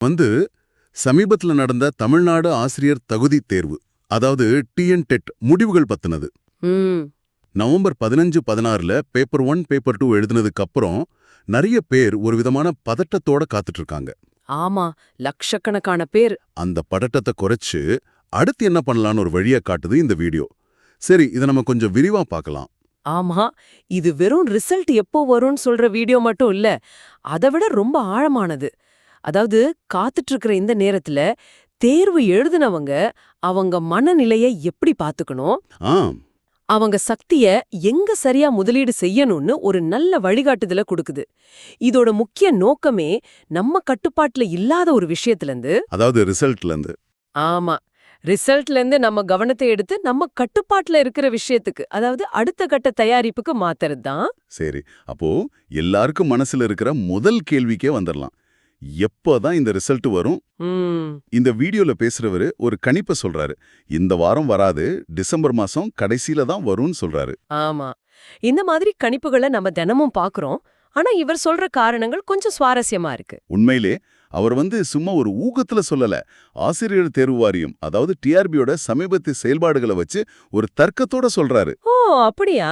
வந்து சமீபத்துல நடந்த தமிழ்நாடு ஆசிரியர் தகுதி தேர்வு அதாவது டிஎன் டெட் முடிவுகள் பத்தினது. நவம்பர் பதினஞ்சு பதினாறுல பேப்பர் ஒன் பேப்பர் டூ எழுதுனதுக்கு அப்புறம் நிறைய பேர் ஒரு விதமான பதட்டத்தோட காத்துட்டு இருக்காங்க ஆமா லட்சக்கணக்கான பேர். அந்த பதட்டத்தை குறைச்சு அடுத்து என்ன பண்ணலாம்னு ஒரு வழியை காட்டுது இந்த வீடியோ. சரி இதை நம்ம கொஞ்சம் விரிவா பார்க்கலாம். ஆமா இது வெறும் ரிசல்ட் எப்போ வரும்னு சொல்ற வீடியோ மட்டும் இல்ல அதை விட ரொம்ப ஆழமானது. அதாவது காத்துட்டு இருக்கிற இந்த நேரத்துல தேர்வு எழுதுனவங்க அவங்க மனநிலைய எப்படி பாத்துக்கணும்? அவங்க சக்திய எங்க சரியா முதலீடு செய்யணும்னு ஒரு நல்ல வழிகாட்டுதல கொடுக்குது. இதோட முக்கிய நோக்கமே நம்ம கட்டுப்பாட்டுல இல்லாத ஒரு விஷயத்துல இருந்து அதாவது ரிசல்ட்ல இருந்து ஆமா. ரிசல்ட்ல இருந்து நம்ம கவனத்தை எடுத்து நம்ம கட்டுப்பாட்டுல இருக்கிற விஷயத்துக்கு அதாவது அடுத்த கட்ட தயாரிப்புக்கு மாத்துறது தான் சரி. அப்போ எல்லாருக்கும் மனசுல இருக்கிற முதல் கேள்விக்கே வந்துடலாம் எப்போதான் இந்த ரிசல்ட் வரும்? இந்த வீடியோல பேசுறவரு ஒரு கணிப்பை சொல்றாரு. இந்த வாரம் வராது டிசம்பர் மாசம் கடைசியில தான் வரும்னு சொல்றாரு. ஆமா. இந்த மாதிரி கணிப்புகளை நம்ம தினமும் பாக்குறோம். ஆனா இவர் சொல்ற காரணங்கள் கொஞ்சம் சுவாரஸ்யமா இருக்கு. உண்மையிலே அவர் வந்து சும்மா ஒரு ஊகத்துல சொல்லல. ஆசிரியர் தேர்வு வாரியம் அதாவது டிஆர்பியோட சமீபத்திய செயல்பாடுகளை வச்சு ஒரு தர்க்கத்தோட சொல்றாரு. ஓ அப்படியா?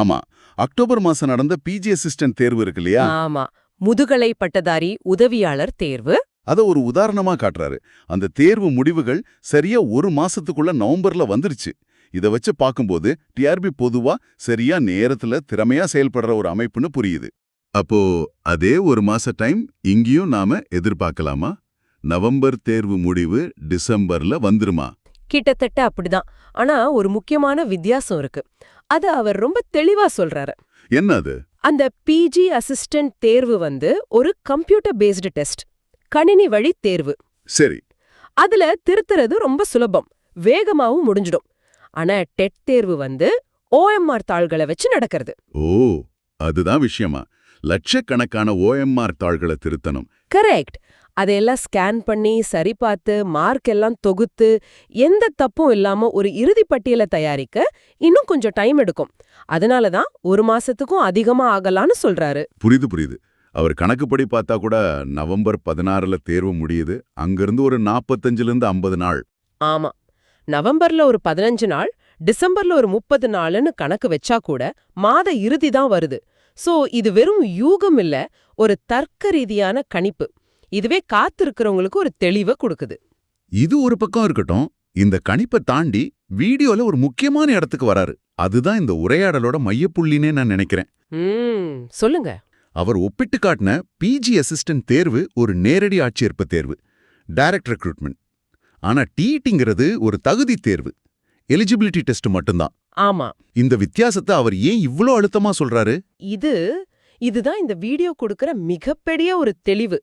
ஆமா. அக்டோபர் மாசம் நடந்த பிஜி அசிஸ்டன்ட் தேர்வு இருக்கு இல்லையா? ஆமா. முதுகலை பட்டதாரி உதவியாளர் தேர்வு. அத ஒரு உதாரணமா காட்டுறாரு. அந்த தேர்வு முடிவுகள் சரியா ஒரு மாசத்துக்குள்ள நவம்பர்ல வந்துருச்சு. இத வச்சு பார்க்கும்போது டிஆர்பி பொதுவா சரியா நேரத்துல திறமையா செயல்படுற ஒரு அமைப்புன்னு புரியுது. அப்போ அதே ஒரு மாச டைம் இங்கேயும் நாம எதிர்பார்க்கலாமா? நவம்பர் தேர்வு முடிவு டிசம்பர்ல வந்துருமா? கிட்டத்தட்ட அப்படிதான். ஆனா ஒரு முக்கியமான வித்தியாசம் இருக்கு. அத அவர் ரொம்ப தெளிவா சொல்றாரு. என்ன அது அந்த பிஜி அசிஸ்டன்ட் தேர்வு வந்து ஒரு கம்ப்யூட்டர் பேஸ்டு டெஸ்ட் கணினி வழி தேர்வு. சரி. அதுல திருத்துறது ரொம்ப சுலபம் வேகமாவும் முடிஞ்சிடும். ஆனா டெட் தேர்வு வந்து ஓஎம்ஆர் தாள்களை வச்சு நடக்கிறது. ஓ அதுதான் விஷயமா. லட்சக்கணக்கான ஓஎம்ஆர் தாள்களை திருத்தணும். கரெக்ட் அதையெல்லாம் ஸ்கேன் பண்ணி சரி பார்த்து மார்க் எல்லாம் தொகுத்து எந்த தப்பும் இல்லாம ஒரு இறுதி பட்டியலை தயாரிக்க இன்னும் கொஞ்சம் டைம் எடுக்கும். அதனால தான் ஒரு மாசத்துக்கும் அதிகமா ஆகலான்னு சொல்றாரு. புரியுது புரியுது. அவர் கணக்குப்படி பார்த்தா கூட நவம்பர் பதினாறுல தேர்வு முடியுது. அங்கிருந்து ஒரு நாற்பத்தஞ்சுல இருந்து ஐம்பது நாள். ஆமா. நவம்பர்ல ஒரு பதினஞ்சு நாள் டிசம்பர்ல ஒரு முப்பது நாள்னு கணக்கு வச்சா கூட மாத இறுதி தான் வருது. சோ இது வெறும் யூகம் இல்ல ஒரு தர்க்க ரீதியான கணிப்பு. இதுவே காத்திருக்கிறவங்களுக்கு ஒரு தெளிவை கொடுக்குது. இது ஒரு பக்கம் இருக்கட்டும். இந்த கணிப்பை தாண்டி வீடியோல ஒரு முக்கியமான இடத்துக்கு வராரு. அதுதான் இந்த உரையாடலோட மையப்புள்ளினே நான் நினைக்கிறேன். சொல்லுங்க. அவர் ஒப்பிட்டு காட்டின பிஜி அசிஸ்டன்ட் தேர்வு ஒரு நேரடி ஆட்சேர்ப்பு தேர்வு. டைரக்ட் ரெக்ரூட்மெண்ட் ஆனா டிஇடிங்கிறது ஒரு தகுதி தேர்வு. எலிஜிபிலிட்டி டெஸ்ட் மட்டும்தான். ஆமா. இந்த வித்தியாசத்தை அவர் ஏன் இவ்ளோ அழுத்தமா சொல்றாரு? இது இதுதான் இந்த வீடியோ கொடுக்கிற மிகப்பெரிய ஒரு தெளிவு.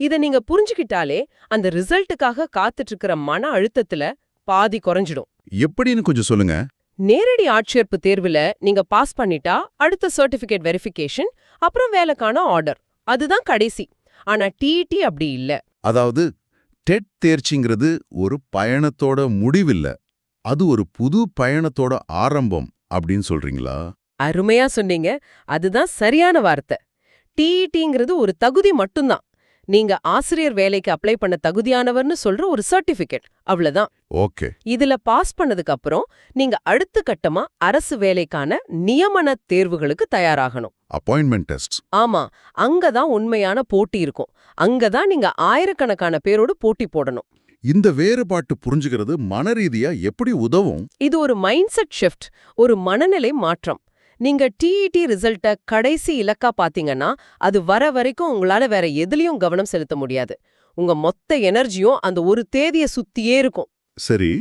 இத நீங்க புரிஞ்சுக்கிட்டாலே அந்த ரிசல்ட்டுக்காக காத்துட்டு இருக்கிற மன அழுத்தத்துல பாதி குறைஞ்சிடும். எப்படின்னு கொஞ்சம் சொல்லுங்க. நேரடி ஆட்சேர்ப்பு தேர்வுல நீங்க பாஸ் பண்ணிட்டா அடுத்த சர்டிபிகேட் வெரிஃபிகேஷன் அப்புறம் வேலைக்கான ஆர்டர். அதுதான் கடைசி. ஆனா டிஇடி அப்படி இல்ல. அதாவது டெட் தேர்ச்சிங்கிறது ஒரு பயணத்தோட முடிவில்ல. அது ஒரு புது பயணத்தோட ஆரம்பம் அப்படின்னு சொல்றீங்களா? அருமையா சொன்னீங்க. அதுதான் சரியான வார்த்தை. டிஇடிங்கிறது ஒரு தகுதி மட்டும்தான். நீங்க ஆசிரியர் வேலைக்கு அப்ளை பண்ண தகுதியானவர்னு சொல்ற ஒரு சர்டிபிகேட் அவ்வளவுதான். ஓகே. இதுல பாஸ் பண்ணதுக்கு அப்புறம் நீங்க அடுத்த கட்டமா அரசு வேலைக்கான நியமன தேர்வுகளுக்கு தயாராகணும். அப்பாயின்மெண்ட் டெஸ்ட் ஆமா. அங்கதான் உண்மையான போட்டி இருக்கும். அங்கதான் நீங்க ஆயிரக்கணக்கான பேரோடு போட்டி போடணும். இந்த வேறுபாட்டு புரிஞ்சுக்கிறது மனரீதியா எப்படி உதவும்? இது ஒரு மைண்ட் செட் ஷிஃப்ட் ஒரு மனநிலை மாற்றம். நீங்க டிஇடி ரிசல்ட்ட கடைசி இலக்கா பாத்தீங்கன்னா அது வர வரைக்கும் உங்களால வேற எதுலயும் கவனம் செலுத்த முடியாது. உங்க மொத்த எனர்ஜியும் அந்த ஒரு தேதிய சுத்தியே இருக்கும். சரி.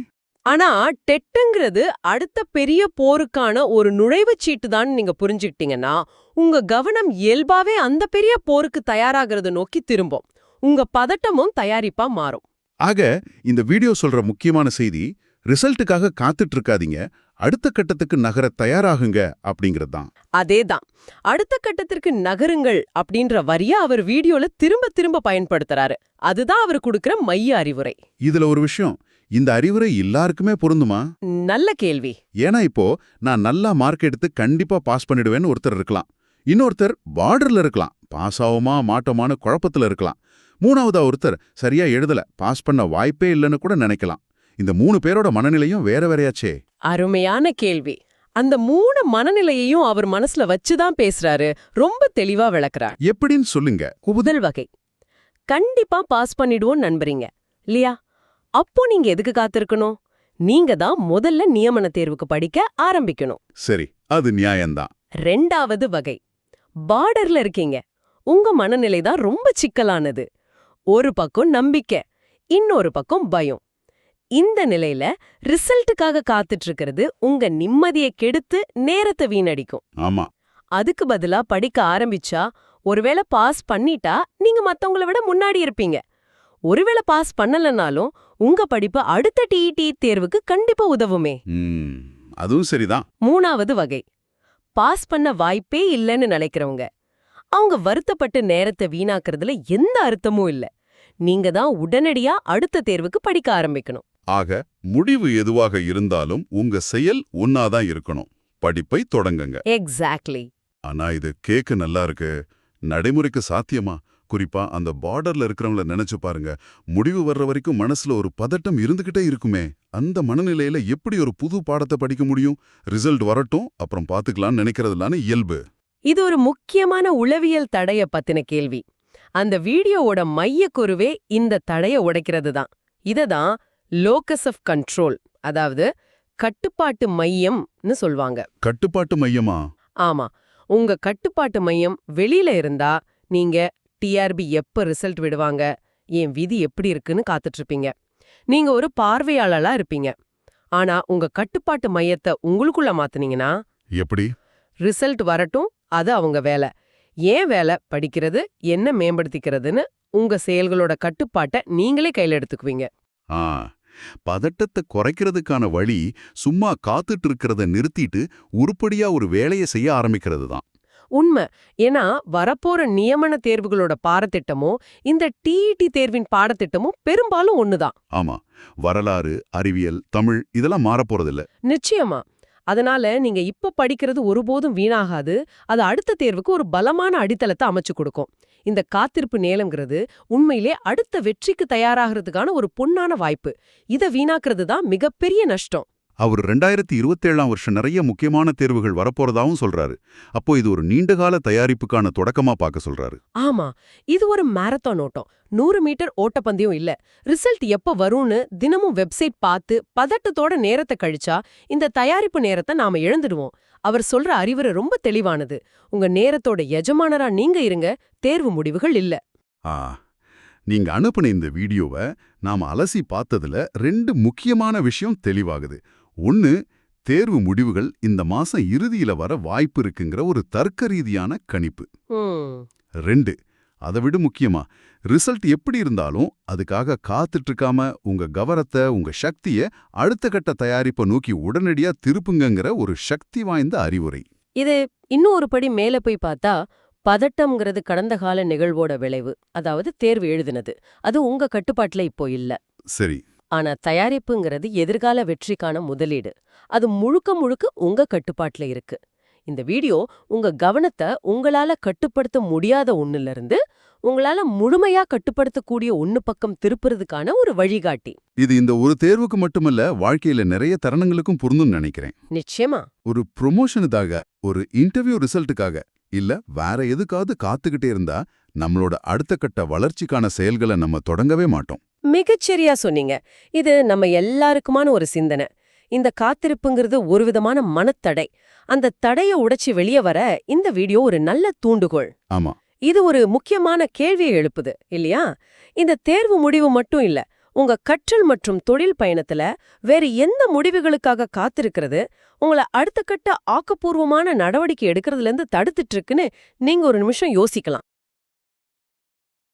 ஆனா டெட்டுங்கிறது அடுத்த பெரிய போருக்கான ஒரு நுழைவுச் சீட்டு தான் நீங்க புரிஞ்சுக்கிட்டீங்கன்னா உங்க கவனம் இயல்பாவே அந்த பெரிய போருக்கு தயாராகிறத நோக்கி திரும்பும். உங்க பதட்டமும் தயாரிப்பா மாறும். ஆக இந்த வீடியோ சொல்ற முக்கியமான செய்தி ரிசல்ட்டுக்காக காத்துட்டு இருக்காதீங்க அடுத்த கட்டத்துக்கு நகர தயாராகுங்க அப்படிங்கிறது தான் அதேதான். அடுத்த கட்டத்திற்கு நகருங்கள் அப்படின்ற வரிய அவர் வீடியோல திரும்ப திரும்ப பயன்படுத்துறாரு. அதுதான் அவர் கொடுக்கிற மைய அறிவுரை. இதுல ஒரு விஷயம் இந்த அறிவுரை எல்லாருக்குமே பொருந்துமா? நல்ல கேள்வி. ஏன்னா இப்போ நான் நல்லா மார்க் எடுத்து கண்டிப்பா பாஸ் பண்ணிடுவேன்னு ஒருத்தர் இருக்கலாம். இன்னொருத்தர் பார்டர்ல இருக்கலாம். பாஸ் ஆகுமா மாட்டோமான்னு குழப்பத்துல இருக்கலாம். மூணாவதா ஒருத்தர் சரியா எழுதல பாஸ் பண்ண வாய்ப்பே இல்லைன்னு கூட நினைக்கலாம். இந்த மூணு பேரோட மனநிலையும் வேற வேறையாச்சே. அருமையான கேள்வி. அந்த மூணு மனநிலையையும் அவர் மனசுல வச்சுதான் பேசுறாரு ரொம்ப தெளிவா விளக்குறார். எப்படின்னு சொல்லுங்க. முதல் வகை. கண்டிப்பா பாஸ் பண்ணிடுவோம் நண்பறீங்க. இல்லையா அப்போ நீங்க எதுக்கு காத்திருக்கணும்? நீங்க தான் முதல்ல நியமன தேர்வுக்கு படிக்க ஆரம்பிக்கணும். சரி அது நியாயம்தான். ரெண்டாவது வகை. பார்டர்ல இருக்கீங்க. உங்க மனநிலை தான் ரொம்ப சிக்கலானது. ஒரு பக்கம் நம்பிக்கை இன்னொரு பக்கம் பயம். இந்த நிலையில ரிசல்ட்டுக்காக காத்துட்டு இருக்கிறது உங்க நிம்மதியை கெடுத்து நேரத்தை வீணடிக்கும். ஆமா. அதுக்கு பதிலா படிக்க ஆரம்பிச்சா ஒருவேளை பாஸ் பண்ணிட்டா நீங்க மத்தவங்கள விட முன்னாடி இருப்பீங்க. ஒருவேளை பாஸ் பண்ணலனாலும் உங்க படிப்பு அடுத்த டிஇடி தேர்வுக்கு கண்டிப்பா உதவுமே. அதுவும் சரிதான். மூணாவது வகை. பாஸ் பண்ண வாய்ப்பே இல்லைன்னு நினைக்கிறவங்க. அவங்க வருத்தப்பட்டு நேரத்தை வீணாக்குறதுல எந்த அர்த்தமும் இல்ல. நீங்க தான் உடனடியா அடுத்த தேர்வுக்கு படிக்க ஆரம்பிக்கணும். ஆக முடிவு எதுவாக இருந்தாலும் உங்க செயல் ஒன்னாதான் இருக்கணும். படிப்பை தொடங்குங்க. எக்ஸாக்ட்லி ஆனா இது கேக்க நல்லா இருக்கு. நடைமுறைக்கு சாத்தியமா? குறிப்பா அந்த பார்டர்ல இருக்கிறவங்கள நினைச்சு பாருங்க. முடிவு வர்ற வரைக்கும் மனசுல ஒரு பதட்டம் இருந்துகிட்டே இருக்குமே. அந்த மனநிலையில எப்படி ஒரு புது பாடத்தை படிக்க முடியும்? ரிசல்ட் வரட்டும் அப்புறம் பாத்துக்கலாம்னு நினைக்கிறதுலான இயல்பு. இது ஒரு முக்கியமான உளவியல் தடைய பத்தின கேள்வி. அந்த வீடியோவோட மையக்குருவே இந்த தடைய உடைக்கிறது தான் இததான் லோக்கஸ் ஆஃப் கண்ட்ரோல் அதாவது கட்டுப்பாட்டு மையம்னு சொல்வாங்க. கட்டுப்பாட்டு மையமா? ஆமா. உங்க கட்டுப்பாட்டு மையம் வெளியில இருந்தா நீங்க டிஆர்பி எப்ப ரிசல்ட் விடுவாங்க? என் விதி எப்படி இருக்குன்னு காத்துட்டு இருப்பீங்க நீங்க ஒரு பார்வையாளரா இருப்பீங்க. ஆனா உங்க கட்டுப்பாட்டு மையத்தை உங்களுக்குள்ள மாத்துனீங்கன்னா எப்படி? ரிசல்ட் வரட்டும் அது அவங்க வேலை. ஏன் வேலை படிக்கிறது என்ன மேம்படுத்திக்கிறதுன்னு உங்க செயல்களோட கட்டுப்பாட்டை நீங்களே கையில எடுத்துக்குவீங்க. ஆ பதட்டத்தை குறைக்கிறதுக்கான வழி சும்மா காத்துட்டு இருக்கிறத நிறுத்திட்டு உருப்படியா ஒரு வேலையை செய்ய ஆரம்பிக்கிறது தான். உண்மை. ஏன்னா வரப்போற நியமன தேர்வுகளோட பாடத்திட்டமும் இந்த டிஇடி தேர்வின் பாடத்திட்டமும் பெரும்பாலும் ஒண்ணுதான். ஆமா. வரலாறு அறிவியல் தமிழ் இதெல்லாம் மாறப்போறதில்ல. நிச்சயமா. அதனால நீங்க இப்ப படிக்கிறது ஒருபோதும் வீணாகாது. அது அடுத்த தேர்வுக்கு ஒரு பலமான அடித்தளத்தை அமைச்சு கொடுக்கும். இந்த காத்திருப்பு நேரம்ங்கிறது உண்மையிலே அடுத்த வெற்றிக்கு தயாராகிறதுக்கான ஒரு பொன்னான வாய்ப்பு. இத வீணாக்குறது தான் மிகப்பெரிய நஷ்டம். அவர் ரெண்டாயிரத்தி இருபத்தேழாம் வருஷம் நிறைய முக்கியமான தேர்வுகள் வரப்போறதாவும் சொல்றாரு. அப்போ இது ஒரு நீண்டகால தயாரிப்புக்கான தொடக்கமா பார்க்க சொல்றாரு. ஆமா இது ஒரு மாரத்தான் ஓட்டம். நூறு மீட்டர் ஓட்டப்பந்தயம் இல்ல. ரிசல்ட் எப்ப வரும்னு தினமும் வெப்சைட் பார்த்து பதட்டத்தோட நேரத்தை கழிச்சா இந்த தயாரிப்பு நேரத்தை நாம இழந்துடுவோம். அவர் சொல்ற அறிவுரை ரொம்ப தெளிவானது. உங்க நேரத்தோட எஜமானரா நீங்க இருங்க தேர்வு முடிவுகள் இல்ல. ஆ நீங்க அனுப்பின இந்த வீடியோவை நாம அலசி பார்த்ததுல ரெண்டு முக்கியமான விஷயம் தெளிவாகுது. ஒன்னு தேர்வு முடிவுகள் இந்த மாசம் இறுதியில வர வாய்ப்பு இருக்குங்கிற ஒரு தர்க்க ரீதியான கணிப்பு. ரெண்டு அதை விட முக்கியமா ரிசல்ட் எப்படி இருந்தாலும் அதுக்காக காத்துட்டு இருக்காம உங்க கவனத்தை உங்க சக்திய அடுத்த கட்ட தயாரிப்பை நோக்கி உடனடியா திருப்புங்கங்கிற ஒரு சக்தி வாய்ந்த அறிவுரை. இது இன்னும் ஒரு படி மேல போய் பார்த்தா பதட்டம்ங்கிறது கடந்த கால நிகழ்வோட விளைவு அதாவது தேர்வு எழுதினது. அது உங்க கட்டுப்பாட்டுல இப்போ இல்ல. சரி ஆனா தயாரிப்புங்கிறது எதிர்கால வெற்றிக்கான முதலீடு. அது முழுக்க முழுக்க உங்க கட்டுப்பாட்டுல இருக்கு. இந்த வீடியோ உங்க கவனத்தை உங்களால கட்டுப்படுத்த முடியாத ஒண்ணுல இருந்து உங்களால முழுமையா கட்டுப்படுத்தக்கூடிய ஒண்ணு பக்கம் திருப்புறதுக்கான ஒரு வழிகாட்டி. இது இந்த ஒரு தேர்வுக்கு மட்டுமல்ல வாழ்க்கையில நிறைய தருணங்களுக்கும் பொருந்தும்னு நினைக்கிறேன். நிச்சயமா. ஒரு ப்ரொமோஷனுக்காக ஒரு இன்டர்வியூ ரிசல்ட்டுக்காக இல்ல வேற எதுக்காவது காத்துக்கிட்டே இருந்தா நம்மளோட அடுத்த கட்ட வளர்ச்சிக்கான செயல்களை நம்ம தொடங்கவே மாட்டோம். மிகச்சரியா சொன்னீங்க. இது நம்ம எல்லாருக்குமான ஒரு சிந்தனை. இந்த காத்திருப்புங்கிறது ஒரு விதமான மனத்தடை. அந்த தடைய உடைச்சு வெளியே வர இந்த வீடியோ ஒரு நல்ல தூண்டுகோள். ஆமா. இது ஒரு முக்கியமான கேள்வியை எழுப்புது இல்லையா? இந்த தேர்வு முடிவு மட்டும் இல்ல உங்க கற்றல் மற்றும் தொழில் பயணத்துல வேற எந்த முடிவுகளுக்காக காத்திருக்கிறது உங்களை அடுத்த கட்ட ஆக்கப்பூர்வமான நடவடிக்கை எடுக்கிறதுல இருந்து தடுத்துட்டு இருக்குன்னு நீங்க ஒரு நிமிஷம் யோசிக்கலாம்.